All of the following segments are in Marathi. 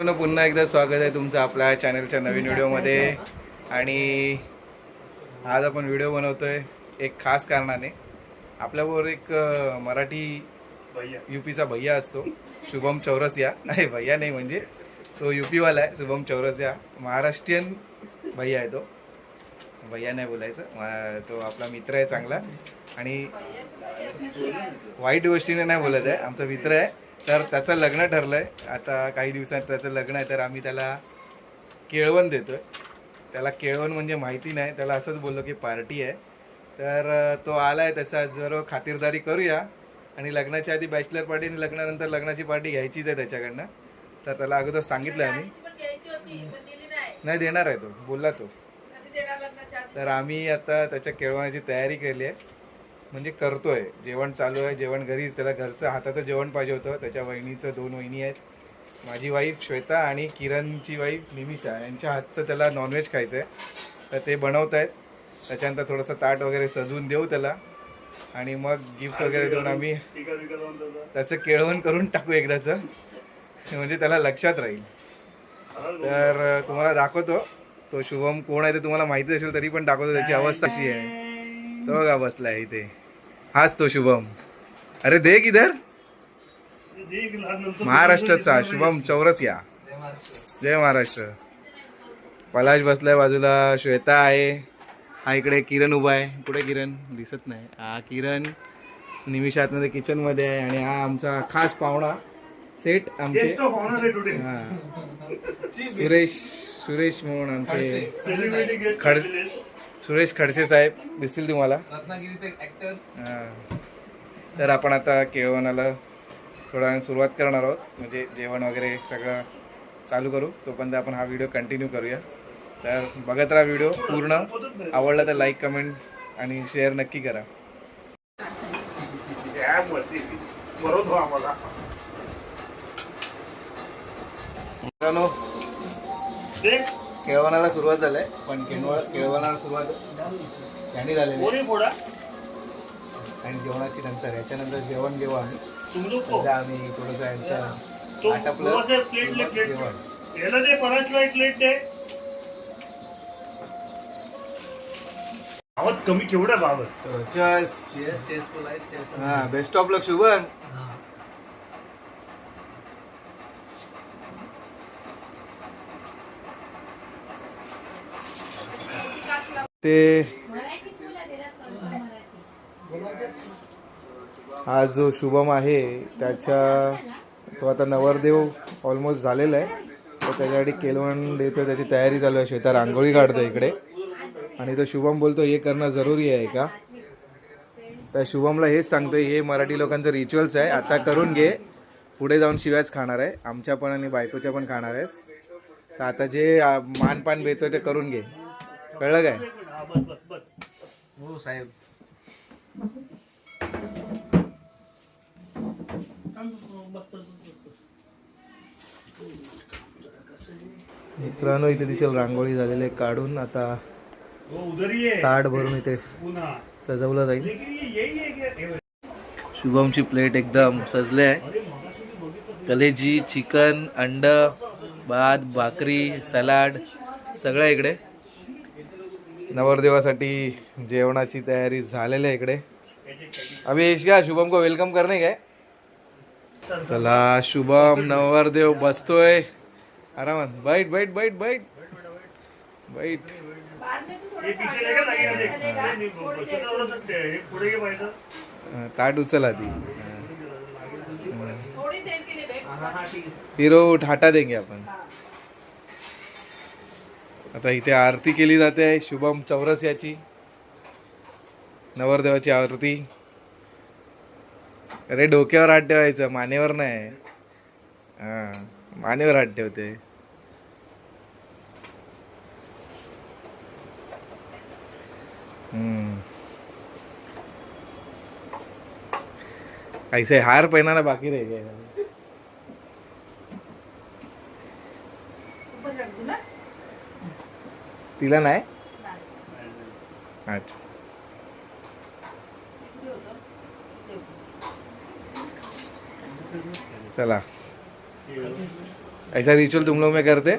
पुन्हा एकदा स्वागत आहे तुमचं आपल्या चॅनलच्या नवीन व्हिडिओमध्ये आणि आज आपण व्हिडिओ बनवतोय एक खास कारणाने. आपल्याबरोबर एक मराठी युपीचा भैया असतो शुभम चौरसिया. नाही भैया नाही म्हणजे तो युपीवाला आहे शुभम चौरसिया. महाराष्ट्रीयन भैया आहे तो. भैया नाही बोलायचं तो आपला मित्र आहे चांगला. आणि वाईट गोष्टीने नाही बोलत आहे आमचा मित्र आहे. तर त्याचं लग्न ठरलंय. आता काही दिवसात त्याचं लग्न आहे तर आम्ही त्याला केळवण देतोय. त्याला केळवण म्हणजे माहिती नाही त्याला असंच बोललो की पार्टी आहे. तर तो आलाय त्याचा जर खातिरदारी करूया. आणि लग्नाच्या आधी बॅचलर पार्टी आणि लग्नानंतर लग्नाची पार्टी घ्यायचीच आहे त्याच्याकडनं. तर त्याला अगोदर सांगितलं आम्ही. नाही. देणार आहे तो. बोलला तो. तर आम्ही आता त्याच्या केळवण्याची तयारी केली आहे. म्हणजे करतोय. जेवण चालू आहे जेवण घरीच त्याला घरचं हाताचं जेवण पाहिजे होतं. त्याच्या वहिनीचं दोन वहिनी आहेत. माझी वाईफ श्वेता आणि किरणची वाईफ निमिषा. यांच्या हातचं त्याला नॉनव्हेज खायचं आहे तर ते बनवत आहेत त्याच्यानंतर थोडंसं ताट वगैरे सजवून देऊ त्याला. आणि मग गिफ्ट वगैरे देऊन आम्ही त्याचं केळवण करून टाकू एकदाचं. म्हणजे त्याला लक्षात राहील. तर तुम्हाला दाखवतो. तो शुभम कोण आहे ते तुम्हाला माहिती असेल तरी पण दाखवतो. त्याची अवस्था अशी आहे. तो बघा बसलाय इथे. हाच तो शुभम. अरे दे किधर महाराष्ट्राचा शुभम चौरसिया. जय महाराष्ट्र. पलाश बसलाय बाजूला श्वेता आहे. हा इकडे किरण उभा आहे. कुठे किरण? दिसत नाही. हा किरण निमिष आतमध्ये किचनमध्ये आहे आणि हा आमचा खास पाहुणा. सेट आमचे. हा. सुरेश सुरेश म्हणून आमचे खड सुरेश खडसे साहेब दिसतील तुम्हाला. हा. तर आपण आता केळवणाला वेळाने सुरुवात करणार आहोत. म्हणजे जेवण वगैरे सगळं चालू करू. तोपर्यंत आपण हा व्हिडिओ कंटिन्यू करूया. तर बघत राहा व्हिडिओ पूर्ण. आवडला तर लाईक कमेंट आणि शेअर नक्की करा. मित्रांनो केळवणाला सुरुवात झालंय पण केळवण केळवणाला सुरुवात यांनी झालेली आहे. आणि जेवणाची नंतर याच्यानंतर जेवण घेऊ आम्ही. सध्या आम्ही थोडंसं यांचं आटपलं. जेवण. आवाज कमी केवढा बाबत चस चेसफुल आहेत chess हा बेस्ट ऑफ लक शुभन. ते हा जो शुभम आहे त्याच्या तो आता नवरदेव ऑलमोस्ट झालेला आहे. तर त्याच्यासाठी केलवण देतो त्याची तयारी चालू आहे शेतात रांगोळी काढतो इकडे. आणि तो शुभम बोलतो हे करणं जरुरी आहे का? तर शुभमला हेच सांगतोय हे मराठी लोकांचं रिच्युअल्स आहे आता करून घे. पुढे जाऊन शिवायच खाणार आहे. आमच्या पण आणि बायकोच्या पण खाणार आहेस. तर आता जे मानपान भेटतोय ते करून घे. कळलं काय? हो साहेब. मित्रांनो इथे दिसेल रांगोळी झालेली काढून. आता ही ताट भरून इथे सजवलं जाईल? शुभमची प्लेट एकदम सजले आहे. कलेजी चिकन अंड भात भाकरी सलाड सगळं इकडे. नवरदेवासाठी जेवणाची तयारी झालेली आहे इकडे. अभि क्या शुभम को वेलकम करणे काय? चला शुभम नवरदेव बसतोय. आरामात. बैठ बैठ बैठ बैठ. बैठ. ताट उचल आधी वो ठाटा देंगे आपण. आता इथे आरती केली जाते. आहे शुभम चौरसियाची नवरदेवाची आरती. अरे डोक्यावर हात ठेवायचं. मानेवर नाही. हा मानेवर हात ठेवते. हम्म. ऐसे हार पहनाना बाकी रह गया ऊपर रख दूं ना तिला नाही? अच्छा. चला. ऐसा रिचुअल तुम लोग में करते?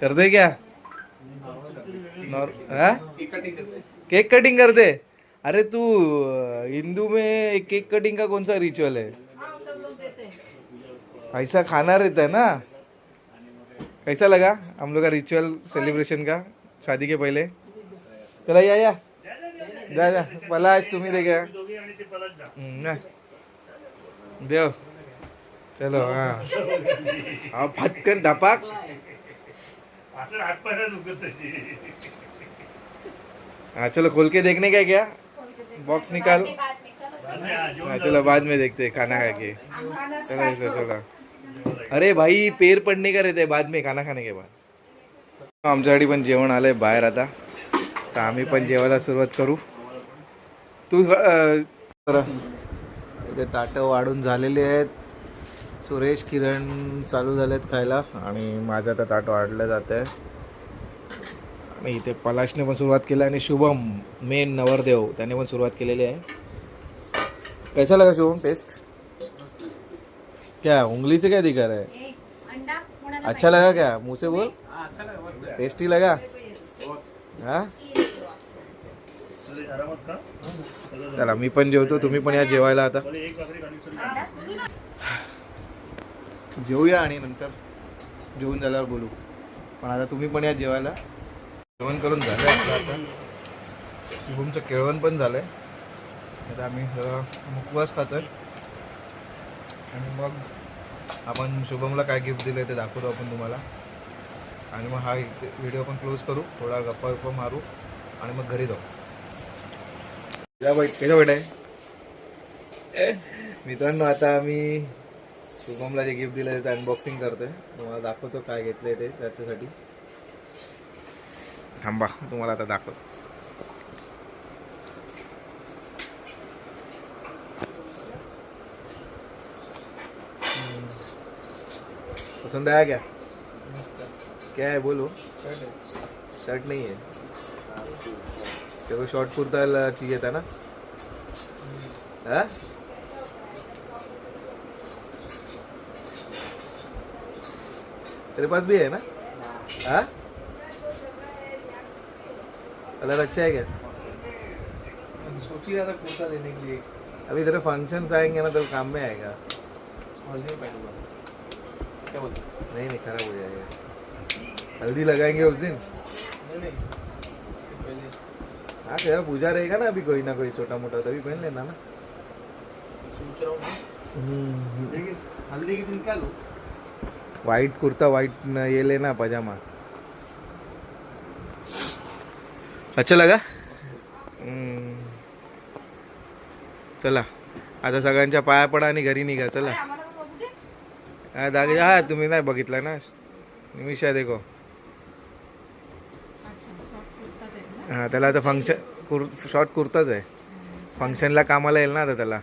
करते क्या? केक कटिंग करते? अरे तू हिंदू में केक कटिंग का कौन सा रिचुअल हैं। ऐसा खाना रहता है ना? कैसा लगा हम लोग का रिचुअल सेलिब्रेशन का? शादी के पहले? चला या या। जा जा। पलाश तुम्ही दे गया. देव। चलो हा। फटकन धपाक। हाँ चलो खोल के देखने का क्या? बॉक्स निकाल। हा, चलो बाद में देखते हैं खाना खा के। चलो चलो। अरे भाई पेर पडणे का रहते ते? बाद में खाना खाने के बाद. आमच्यासाठी पण जेवण आलंय बाहेर आता. तर आम्ही पण जेवायला सुरुवात करू. तू अं, इथे ताटं वाढून झालेली आहेत. सुरेश किरण चालू झालेत खायला. आणि माझं आता ताट वाढलं जात आहे आणि इथे पलाशने पण सुरुवात केली आणि शुभम मेन नवरदेव त्याने पण सुरुवात केलेली आहे. कैसा लगा शुभम? टेस्ट क्या उंगली से क्या दिखा रहा है? अच्छा लगा क्या मुंह से बोल। टेस्टी लगा? हाँ? चला मी पण जेवतो तुम्ही पण या जेवायला आता. जेवूया आणि नंतर जेवून झाल्यावर बोलू. पण आता तुम्ही पण या जेवायला. जेवण करून झालं आपलं आता. शुभमचं केळवण पण झालंय. आता आम्ही मुखवास खातोय. आणि मग आपण शुभमला काय गिफ्ट दिलं ते दाखवतो आपण तुम्हाला. आणि मग हा व्हिडिओ पण क्लोज करू. थोडा गप्पा गप्पा मारू आणि मग घरी जाऊ. कैसा बैठ आहे मित्रांनो आता आम्ही शुभमला जे गिफ्ट दिलं त्याचं अनबॉक्सिंग करतोय. तुम्हाला दाखवतो काय घेतलंय ते त्याच्यासाठी. थांबा तुम्हाला आता दाखवतो. पसंद आया क्या? क्या है? बोलो। शर्ट नहीं है। तेरे शॉर्ट कुर्ता चाहिए था ना? हाँ? तेरे पास भी है ना? हाँ? कलर अच्छा है क्या? सोच ही रहा था कुर्ता लेने के लिए। अभी तेरे फ़ंक्शंस आएँगे ना तो काम में आएगा। क्या बोलते? नहीं नहीं खराब हो. जाएगा हल्दी लगाएंगे उस दिन. नहीं नहीं. हाँ क्या पूजा रहेगा ना अभी कोई ना कोई छोटा मोटा तभी पहन लेना ना. सोच रहा हूँ हल्दी के दिन क्या लूँ? वाइट कुर्ता वाइट न ये लेना पजामा. अच्छा लगा? हम्म. चला. आता सगळ्यांच्या पाया पडा आणि घरी निघा चला. अरे, हा दागे हा तुम्ही नाही बघितला ना? निमिषा देखो. हा त्याला आता फंक्शन कुर शॉर्ट कुर्ताच आहे. फंक्शनला कामाला येईल ना आता त्याला.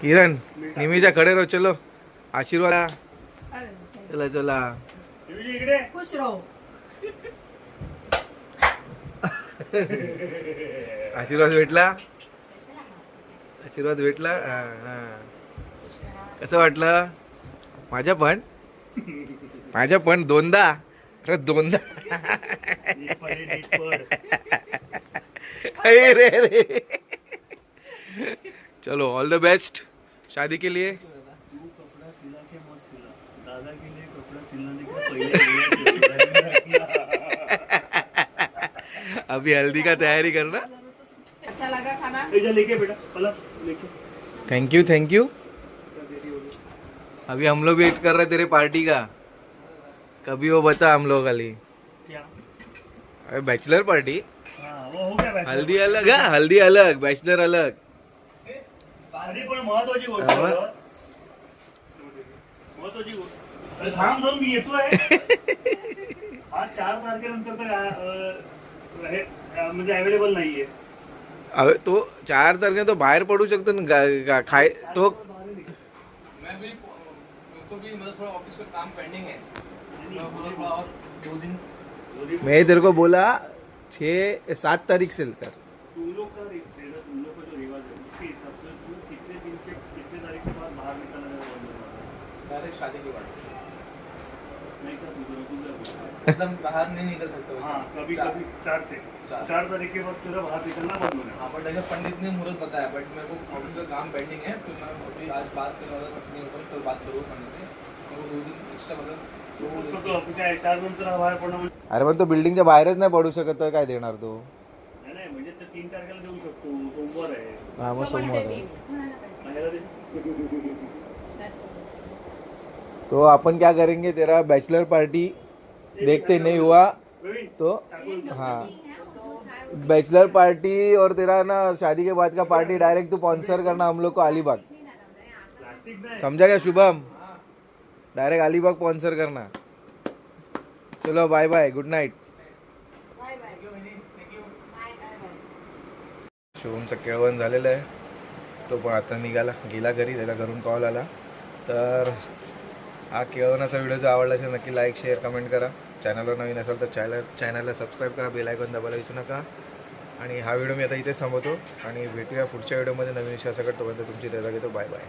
किरण निमिषा खडे रहो चलो. आशीर्वाद. चला चला. खुश राहू. आशीर्वाद भेटला? आशीर्वाद भेटला? कसं वाटलं? माझ्या पण? माझ्या पण दोनदा? अरे दोनदा? अरे रे रे. चलो ऑल द बेस्ट शादी के लिए तू कपडा सिला के मत सिला दादा के लिए कपडा सिलाने के पहिले अभी हल्दी का तैयारी करना। अच्छा लगा खाना। ये जा लेके बेटा थैंक यू थैंक यू अभी हम लोग वेट कर रहे हैं तेरे पार्टी का। कभी वो बता हम लोग खाली क्या? अरे बैचलर पार्टी हाँ वो हो गया बॅचलर. हल्दी अलग हा हल्दी अलग बैचलर अलग। हा. आज चार तारखेनंतर तर अं, हे, अं, म्हणजे अवेलेबल नाहीये अबे तो चार तारखे तो बाहेर पडू शकतो ना गा- गा- खाय तो मैं भी मेरे को भी मतलब थोड़ा ऑफ़िस का काम पेंडिंग है। थोड़ा और दो दिन मैं तेरे को बोला छः सात तारीख से लेकर। तुम लोग का रि- तेरा तुम लोग का जो रिवाज है उसके हिसाब से तू कितने दिन से कितने तारीख के बाद बाहर निकलना है? डायरेक्ट शादी के बाद। नहीं मतलब बाहर नहीं निकल सकते। हाँ कभी चार- कभी चार से. चार। चार तारीख के बाद तुझे बाहर निकलना बंद होना हाँ बट ऐसे पंडित ने मुहूर्त बताया बट मेरे को ऑफिस का काम पेंडिंग है तो मैं अभी आज बात करने वाला था अपनी ऊपर तो बात करूँ पंडित से मेरे को दो दिन एक्स्ट्रा मतलब म्हणजे अरे पण तो बिल्डिंगच्या बाहेरच नाही पडू शकत काय देणार तो? नाही, नाही म्हणजे तो अपन क्या करेंगे तेरा बैचलर पार्टी देखते नहीं हुआ तो हा। हाँ बैचलर पार्टी और तेरा ना शादी के बाद का पार्टी डायरेक्ट तू स्पॉन्सर करना हम लोग को अलीबाग। समझा क्या शुभम? डायरेक्ट अलीबाग स्पॉन्सर करना। चलो bye bye good night Shubham bye शुभमचं केळवण झालेलं आहे. तो पण आता निघाला गेला घरी त्याला घरून कॉल आला. तर हा केळवणाचा व्हिडिओ जर आवडला असेल नक्की लाईक शेअर कमेंट करा. चॅनलवर नवीन असाल तर चॅनल चॅनलला सबस्क्राईब करा. बेल आयकॉन दाबायला विसरू नका. आणि हा व्हिडिओ मी आता इथेच थांबवतो. आणि भेटूया पुढच्या व्हिडिओमध्ये. नवीन विषयासकट तोपर्यंत तुमची रजा घेतो बाय बाय